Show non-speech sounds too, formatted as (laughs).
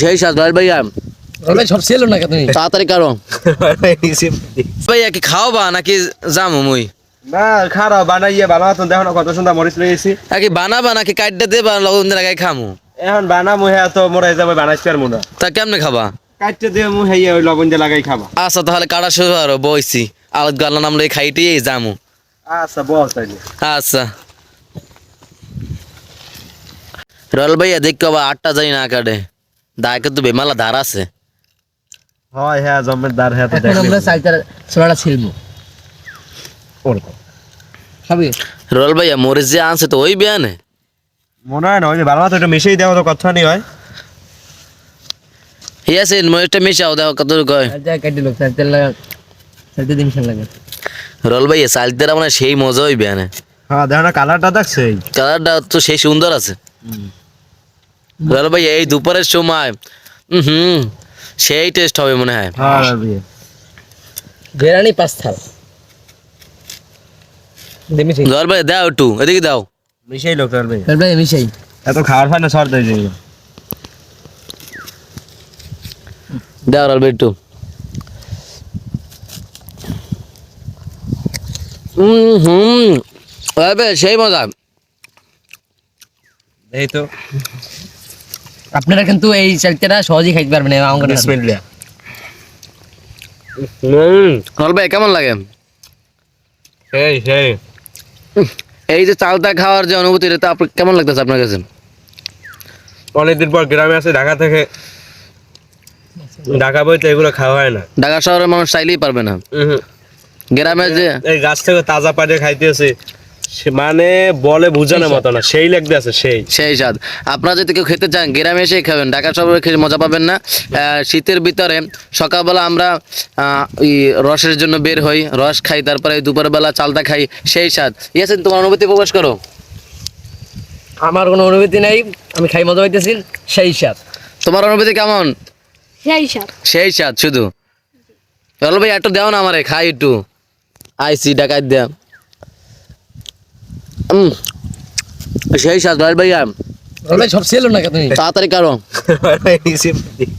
সেই ভাইয়া। ভাই সব ছিল না তুমি তাড়াতাড়ি কারও। ভাইয়া কি খাওয়াবা নাকি যামু মুই? না খারাপ বানাইয়ে বানা তো দেখো না কত সুন্দর মরিচ লইছি নাকি বানাবা নাকি কাটতে দেবা দিয়ে লাগাই খামু? এখন বানা মুহে তো মোরা যাবে বানাইতে পারব না। তা কেমনে খাবা? কাটতে দিয়ে মুহে ওই লবণ দিয়ে লাগাই খাবা। আচ্ছা তাহলে কাটা শুরু আরও বইছি। নাম লই যামু আচ্ছা তাইলে। আচ্ছা। রয়্যাল ভাইয়া দেখ আবার আটটা যাই না কাটে দায়কে তো বেমালা ধার আছে। হয় হ্যাঁ জমেদার হ্যাঁ তো আমরা ছিলবো। খাবি? ভাইয়া মরিচ যে আনছে তো ওই বিয়ানে? মনে হয় না ওই যে ভালো মতো একটু মিশিয়ে দেওয়া তো কথা নেই হয় ঠিক আছে মরিচটা মিশাও দেখো কত কয়। কাটি লোক লাগা চালটা দিন লাগে। রয়্যাল ভাইয়া চালতেরা মানে সেই মজা ওই বিয়ানে। হ্যাঁ দেখো না কালারটা দেখছে। কালারটা তো সেই সুন্দর আছে। রয়্যাল ভাইয়া এই দুপুরের সময় উম হুম সেই টেস্ট হবে মনে হয়। হ্যাঁ বেরানি পাঁচ থাল দেমি ঠিক রয়্যাল ভাইয়া দাও একটু এদিকে দাও। মিশাই লোক ভাই ভাই মিশাই। এত খাওয়ার হয় না সর দেয় যাই দাও রয়্যাল ভাই একটু। উম হুম রয়্যাল ভাই সেই মজা। এই তো। আপনারা কিন্তু এই চালটা সহজেই খাইতে পারবেন আমার বিসমিল্লাহ। রয়্যাল ভাই কেমন লাগে? সেই সেই। এই যে চালটা খাওয়ার যে অনুভূতি এটা আপনার কেমন লাগতেছে আপনার কাছে? অনেকদিন পর গ্রামে আছে ঢাকা থেকে ঢাকা বইতে এগুলো খাওয়া হয় না। ঢাকা শহরের মানুষ চাইলেই পারবে না। গ্রামে যে এই গাছ থেকে তাজা পাড়ে খাইতেছে। মানে বলে বোঝানোর মতো না সেই লাগতে আছে সেই। সেই স্বাদ। আপনারা যদি কেউ খেতে চান গ্রামে এসে খাবেন ঢাকা শহরে খেয়ে মজা পাবেন না। আহ, শীতের ভিতরে সকালবেলা আমরা রসের জন্য বের হই রস খাই তারপরে দুপুরবেলা চালটা খাই সেই স্বাদ। ইয়াসিন তোমার অনুভূতি প্রকাশ করো। আমার কোনো অনুভূতি নাই আমি খাই মজা পাইতেছি সেই স্বাদ। তোমার অনুভূতি কেমন? সেই সব সেই স্বাদ শুধু। চলো ভাই একটু দাও না আমারে খাই একটু। আইসি ডাকাত দেয়া। উম, সেই স্বাদ ভাই ভাইয়া। ভাই সব সেল না কেন তাড়াতাড়ি কারও। (laughs)